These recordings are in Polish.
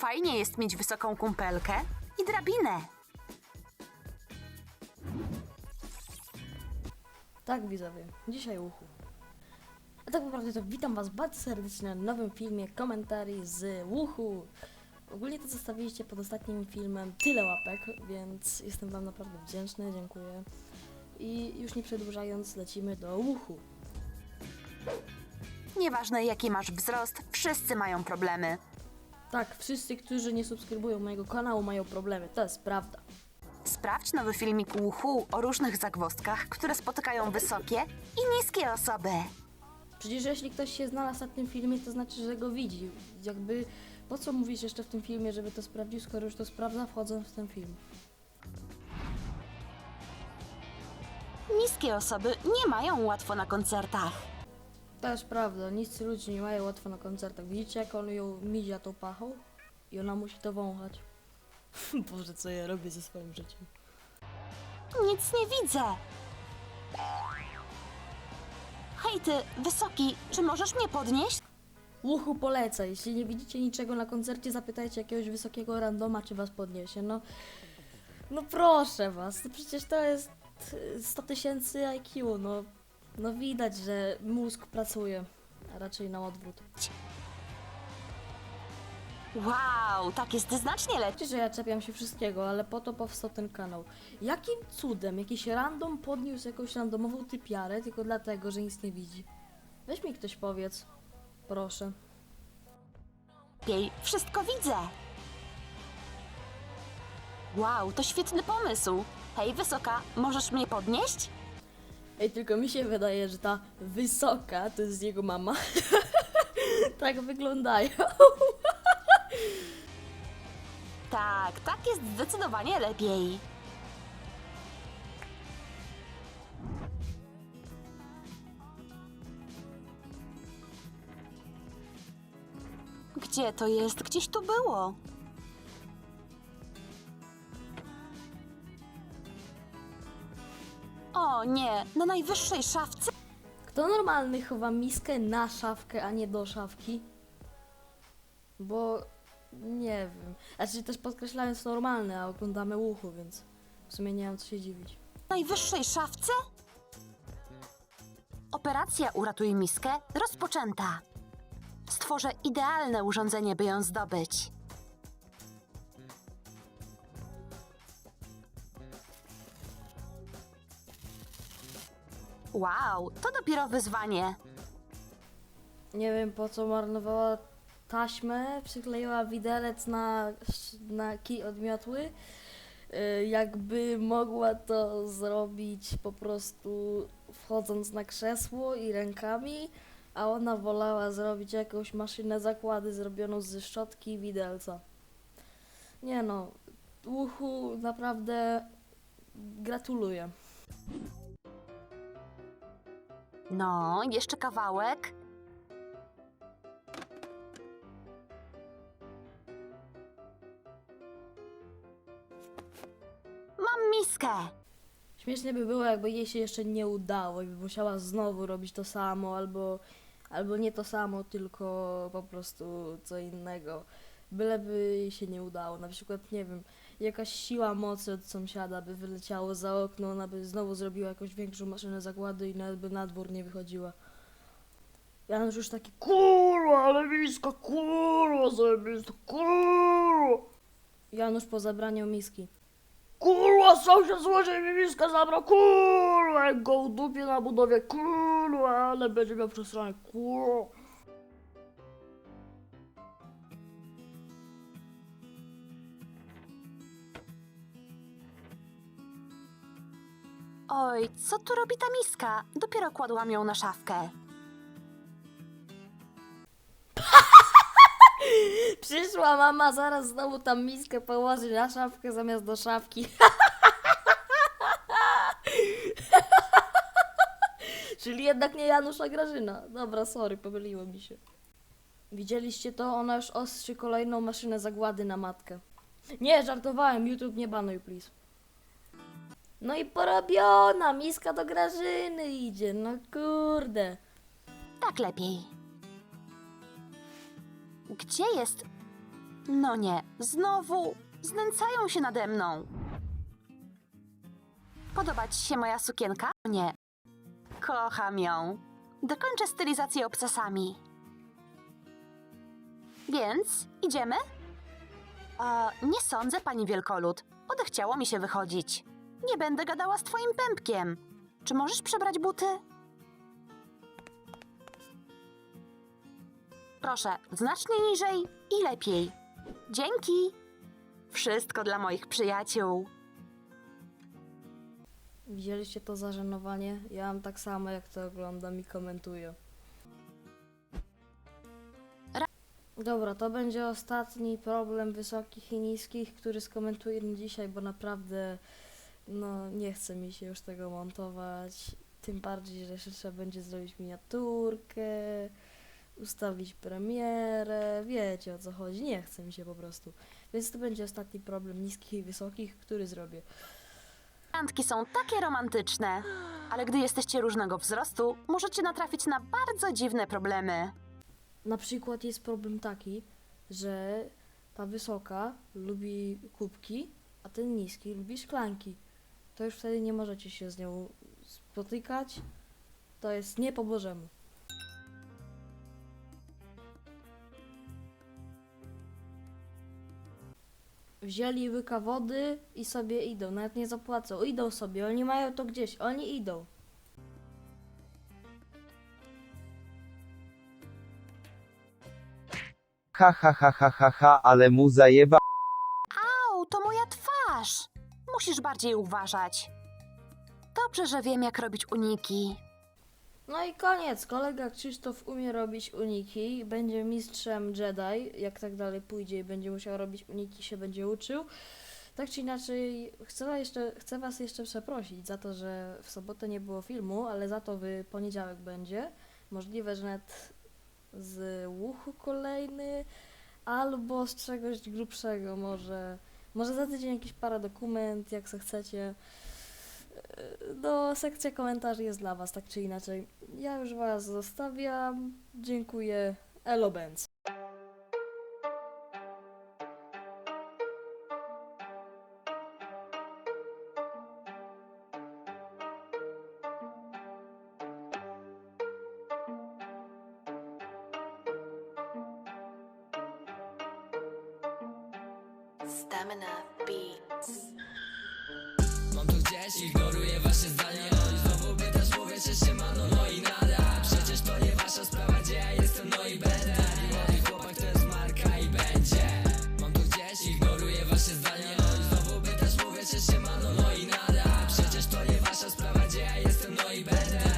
Fajnie jest mieć wysoką kumpelkę i drabinę. Tak, widzowie, dzisiaj uchu. A tak naprawdę to witam was bardzo serdecznie na nowym filmie komentarii z Łuchu. Ogólnie to zostawiliście pod ostatnim filmem tyle łapek, więc jestem wam naprawdę wdzięczny, dziękuję. I już nie przedłużając, lecimy do Łuchu. Nieważne jaki masz wzrost, wszyscy mają problemy. Tak, wszyscy, którzy nie subskrybują mojego kanału mają problemy, to jest prawda. Sprawdź nowy filmik Łuchu o różnych zagwozdkach, które spotykają wysokie i niskie osoby. Przecież jeśli ktoś się znalazł na tym filmie, to znaczy, że go widzi. Jakby, po co mówisz jeszcze w tym filmie, żeby to sprawdził, skoro już to sprawdza wchodząc w ten film? Niskie osoby nie mają łatwo na koncertach. To jest prawda, niscy ludzie nie mają łatwo na koncertach. Widzicie, jak on ją mizia tą pachą? I ona musi to wąchać. Boże, co ja robię ze swoim życiem? Nic nie widzę. Hej ty, wysoki, czy możesz mnie podnieść? Uchu poleca. Jeśli nie widzicie niczego na koncercie, zapytajcie jakiegoś wysokiego randoma, czy was podniesie. No, no proszę was, no przecież to jest y, 100 tysięcy IQ, no. No widać, że mózg pracuje, a raczej na odwrót. Wow, tak jest znacznie lepiej. Wiecie, że ja czepiam się wszystkiego, ale po to powstał ten kanał. Jakim cudem jakiś random podniósł jakąś randomową typiarę tylko dlatego, że nic nie widzi? Weź mi ktoś powiedz. Proszę. Wszystko widzę. Wow, to świetny pomysł. Hej, wysoka, możesz mnie podnieść? Ej, tylko mi się wydaje, że ta wysoka to jest jego mama. tak wyglądają. Tak, tak jest zdecydowanie lepiej. Gdzie to jest? Gdzieś tu było. Nie, na najwyższej szafce? Kto normalny chowa miskę na szafkę, a nie do szafki? Bo nie wiem. Znaczy też podkreślając normalne, a oglądamy uchu, więc w sumie nie mam co się dziwić. najwyższej szafce? Operacja Uratuj miskę rozpoczęta. Stworzę idealne urządzenie, by ją zdobyć. Wow, to dopiero wyzwanie. Nie wiem po co marnowała taśmę, przykleiła widelec na, na kij od miotły. Y, Jakby mogła to zrobić po prostu wchodząc na krzesło i rękami, a ona wolała zrobić jakąś maszynę zakłady zrobioną ze szczotki i widelca. Nie no, uchu naprawdę gratuluję. No, jeszcze kawałek. Mam miskę. Śmiesznie by było, jakby jej się jeszcze nie udało i by musiała znowu robić to samo, albo, albo nie to samo, tylko po prostu co innego. Byleby jej się nie udało. Na przykład, nie wiem, jakaś siła mocy od sąsiada by wyleciało za okno, ona by znowu zrobiła jakąś większą maszynę zakładu i nawet by na dwór nie wychodziła. Janusz już taki, kurwa, ale miska, kurwa, zajebista, kurwa. Janusz po zabraniu miski. Kurwa, sąsiad złodziej mi miskę zabrał, kurwa, go udupię na budowie, kurwa, ale będzie miał przesrane, kurwa. Oj, co tu robi ta miska? Dopiero kładłam ją na szafkę. Przyszła mama, zaraz znowu tam miskę położy na szafkę zamiast do szafki. Czyli jednak nie Janusz, Grażyna. Dobra, sorry, pomyliło mi się. Widzieliście to? Ona już ostrzy kolejną maszynę zagłady na matkę. Nie, żartowałem, YouTube nie banuj, please. No i porobiona, miska do Grażyny idzie, no kurde. Tak lepiej. Gdzie jest No nie, znowu znęcają się nade mną. Podoba ci się moja sukienka? Nie. Kocham ją. Dokończę stylizację obcasami. Więc idziemy? Nie sądzę, pani Wielkolud. Odechciało mi się wychodzić. Nie będę gadała z twoim pępkiem. Czy możesz przebrać buty? Proszę, znacznie niżej i lepiej. Dzięki. Wszystko dla moich przyjaciół. Widzieliście to zażenowanie? Ja mam tak samo, jak to oglądam i komentuję. Ra- Dobra, to będzie ostatni problem wysokich i niskich, który skomentuję dzisiaj, bo naprawdę no nie chce mi się już tego montować. Tym bardziej, że jeszcze trzeba będzie zrobić miniaturkę, ustawić premierę, wiecie o co chodzi, nie chce mi się po prostu. Więc to będzie ostatni problem niskich i wysokich, który zrobię. Randki są takie romantyczne, ale gdy jesteście różnego wzrostu, możecie natrafić na bardzo dziwne problemy. Na przykład jest problem taki, że ta wysoka lubi kubki, a ten niski lubi szklanki. To już wtedy nie możecie się z nią spotykać. To jest nie po Bożemu. Wzięli łyka wody i sobie idą, nawet nie zapłacą. Idą sobie, oni mają to gdzieś, oni idą. Ha ha ha ha ha ha, ale mu zajeba. Au, to moja twarz! Musisz bardziej uważać. Dobrze, że wiem, jak robić uniki. No i koniec. Kolega Krzysztof umie robić uniki, będzie mistrzem Jedi. Jak tak dalej pójdzie i będzie musiał robić uniki, się będzie uczył. Tak czy inaczej, chcę, was jeszcze, chcę Was jeszcze przeprosić za to, że w sobotę nie było filmu, ale za to w poniedziałek będzie. Możliwe, że nawet z łuchu kolejny, albo z czegoś grubszego, może. Może za tydzień jakiś paradokument, jak se chcecie. No, sekcja komentarzy jest dla Was, tak czy inaczej. Ja już Was zostawiam. Dziękuję. Elo Benz. Stamina Beats. Mam to gdzieś, ignoruję wasze zdanie. No i znowu pytasz, mówię, się mano, no i nada. Przecież to nie wasza sprawa, gdzie ja jestem, no i będę. Taki młody chłopak to jest marka i będzie. Mam to gdzieś, ignoruję wasze zdanie. No i znowu pytasz, mówię, się mano, no i nada. Przecież to nie wasza sprawa, gdzie ja jestem, no i będę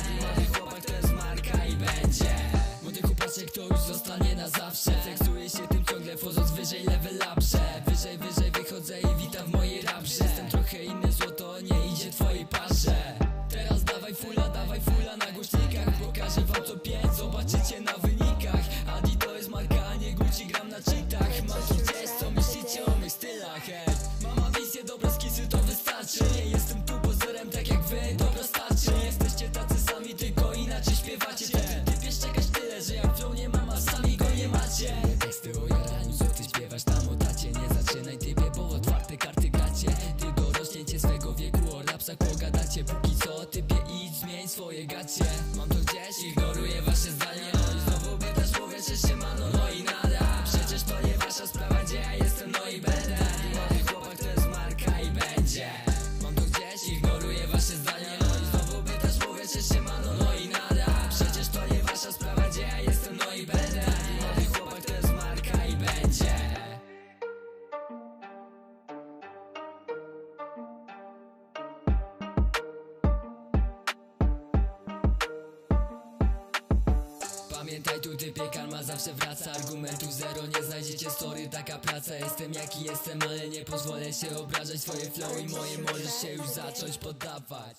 Pamiętaj tu typie, karma zawsze wraca. Argumentów zero, nie znajdziecie story. Taka praca, jestem jaki jestem Ale nie pozwolę się obrażać. Swoje flow i moje możesz się już zacząć poddawać